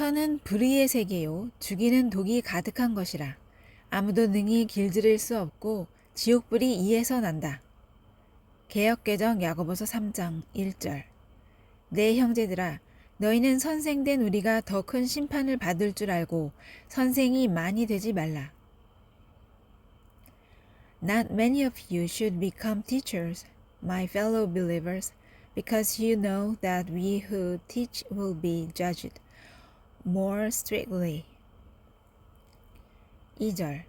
혀는 불의의 세계요 죽이는 독이 가득한 것이라 아무도 능히 길들일 수 없고 지옥불이 이에서 난다. 개역개정 야고보서 3장 1절 내 형제들아 너희는 선생된 우리가 더 큰 심판을 받을 줄 알고 선생이 많이 되지 말라. Not many of you should become teachers, my fellow believers, because you know that we who teach will be judged more strictly. 2절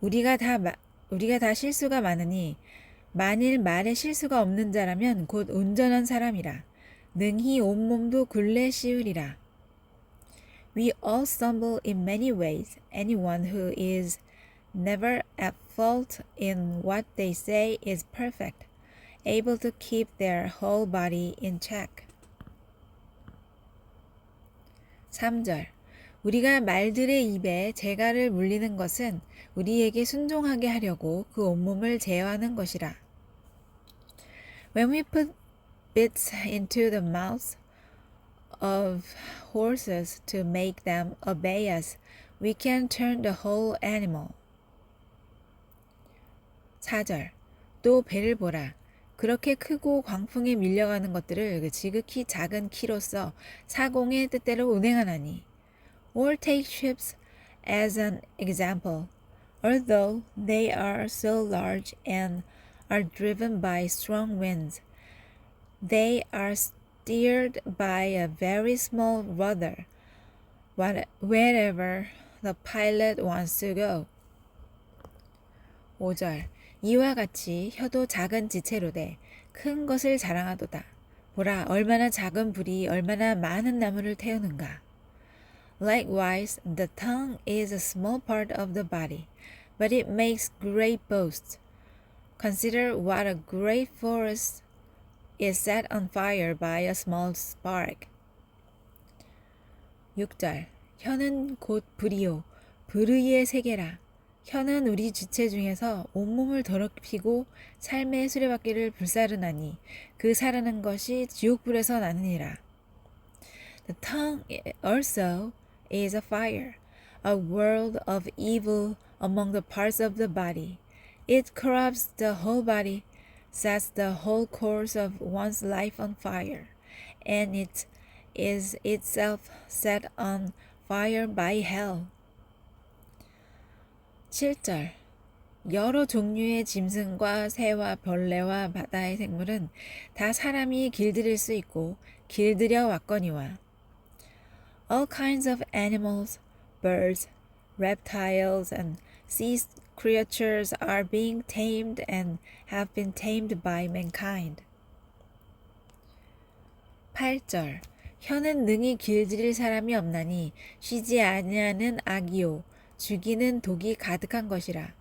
우리가 다 마- 우리가 다 실수가 많으니 만일 말에 실수가 없는 자라면 곧 온전한 사람이라 능히 온몸도 굴레 씌우리라. We all stumble in many ways. Anyone who is never at fault in what they say is perfect, able to keep their whole body in check. 3절. 우리가 말들의 입에 재갈을 물리는 것은 우리에게 순종하게 하려고 그 온몸을 제어하는 것이라. When we put bits into the mouths of horses to make them obey us, we can turn the whole animal. 4절. 또 배를 보라. 그렇게 크고 광풍에 밀려가는 것들을 그 지극히 작은 키로서 사공의 뜻대로 운행하나니. Or take ships as an example. Although they are so large and are driven by strong winds, they are steered by a very small rudder wherever the pilot wants to go. 5절 이와 같이 혀도 작은 지체로되 큰 것을 자랑하도다. 보라 얼마나 작은 불이 얼마나 많은 나무를 태우는가. Likewise, the tongue is a small part of the body, but it makes great boasts. Consider what a great forest is set on fire by a small spark. 6절 혀는 곧 불이요 불의의 세계라 혀는 우리 지체 중에서 온몸을 더럽히고 삶의 수레바퀴를 불사르나니 그 사르는 것이 지옥불에서 나느니라. The tongue also is a fire, a world of evil among the parts of the body. It corrupts the whole body, sets the whole course of one's life on fire, and it is itself set on fire by hell. 7절 여러 종류의 짐승과 새와 벌레와 바다의 생물은 다 사람이 길들일 수 있고 길들여 왔거니와 All kinds of animals, birds, reptiles, and sea creatures are being tamed and have been tamed by mankind. 8절 혀는 능히 길들일 사람이 없나니 쉬지 아니하는 악이요 죽이는 독이 가득한 것이라.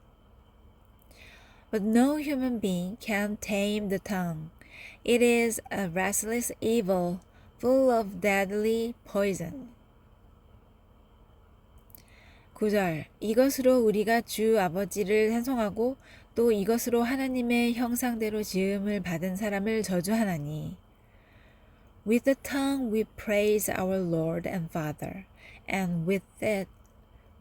But no human being can tame the tongue. It is a restless evil full of deadly poison. 9절 이것으로 우리가 주 아버지를 찬송하고 또 이것으로 하나님의 형상대로 지음을 받은 사람을 저주하나니 With the tongue we praise our Lord and Father, and with it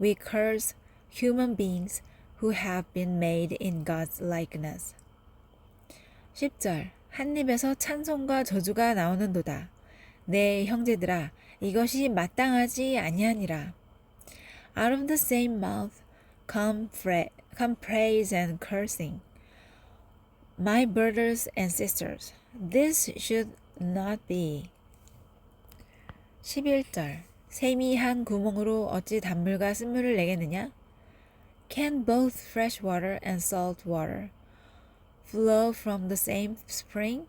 we curse human beings who have been made in God's likeness. 10절 한 입에서 찬송과 저주가 나오는도다. 내 형제들아 이것이 마땅하지 아니하니라. Out of the same mouth come, fra- come praise and cursing. My brothers and sisters, this should not be. 11절 샘이 한 구멍으로 어찌 단물과 쓴물을 내겠느냐? Can both fresh water and salt water flow from the same spring?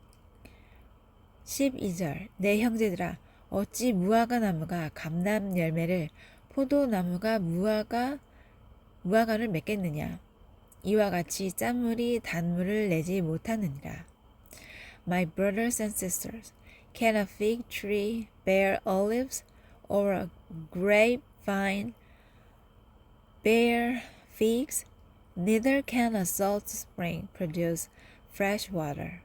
12절 내 형제들아 어찌 무화과 나무가 감람 열매를 포도나무가 무화과 무화과를 맺겠느냐? 이와 같이 짠물이 단물을 내지 못하느니라. My brothers and sisters, can a fig tree bear olives, or a grapevine bear figs? Neither can a salt spring produce fresh water.